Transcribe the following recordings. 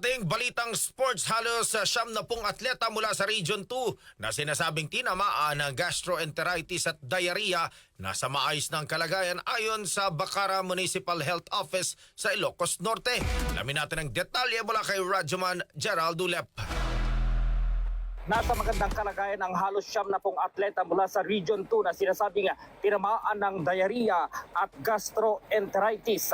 ating balitang sports, halos uh, siyam na pong atleta mula sa Region 2 na sinasabing tinamaan ng gastroenteritis at diarrhea nasa maayos ng kalagayan ayon sa Bacara Municipal Health Office sa Ilocos Norte. Alamin natin ang detalye mula kay Radyoman Gerald Ulep. Nasa magandang kalagayan ang halos siyam na pong atleta mula sa Region 2 na sinasabing tinamaan ng diarrhea at gastroenteritis.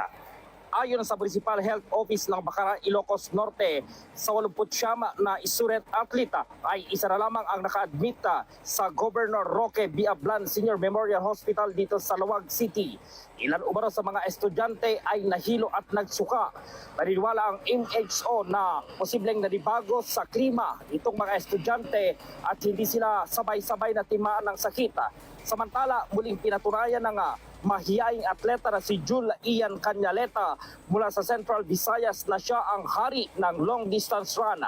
Ayon sa Municipal Health Office ng Bacara, Ilocos Norte, sa 89 na isuret atleta ay isa na lamang ang naka-admit sa Governor Roque Biablan Senior Memorial Hospital dito sa Lawag City. Ilan umano sa mga estudyante ay nahilo at nagsuka. Naniniwala ang MHO na posibleng nanibago sa klima itong mga estudyante at hindi sila sabay-sabay na timaan ng sakit. Samantala, muling pinatunayan ng ah, mahiyaing atleta na si Jul Ian Canyaleta mula sa Central Visayas na siya ang hari ng long distance run.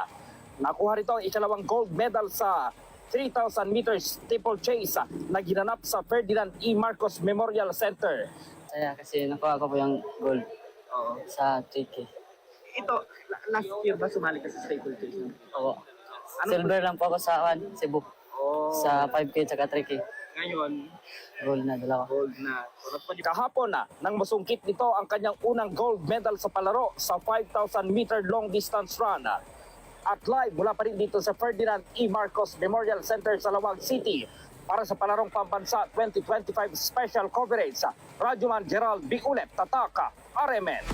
Nakuha rito ang ikalawang gold medal sa 3,000 meters steeple chase na ginanap sa Ferdinand E. Marcos Memorial Center. Saya kasi nakuha ko po yung gold sa tricky. Ito, last year ba sumali ka sa staple chase? Oo. Silver lang po ako sa one, Cebu. Oh, Sa 5K tsaka 3K. Ngayon, Gold na dalawa. gold na. Kahapon na, nang masungkit nito ang kanyang unang gold medal sa palaro sa 5,000 meter long distance run. At live mula pa rin dito sa Ferdinand E. Marcos Memorial Center sa Lawag City para sa palarong pambansa 2025 special coverage. Radyoman Gerald B. Ulep, Tataka, RMN.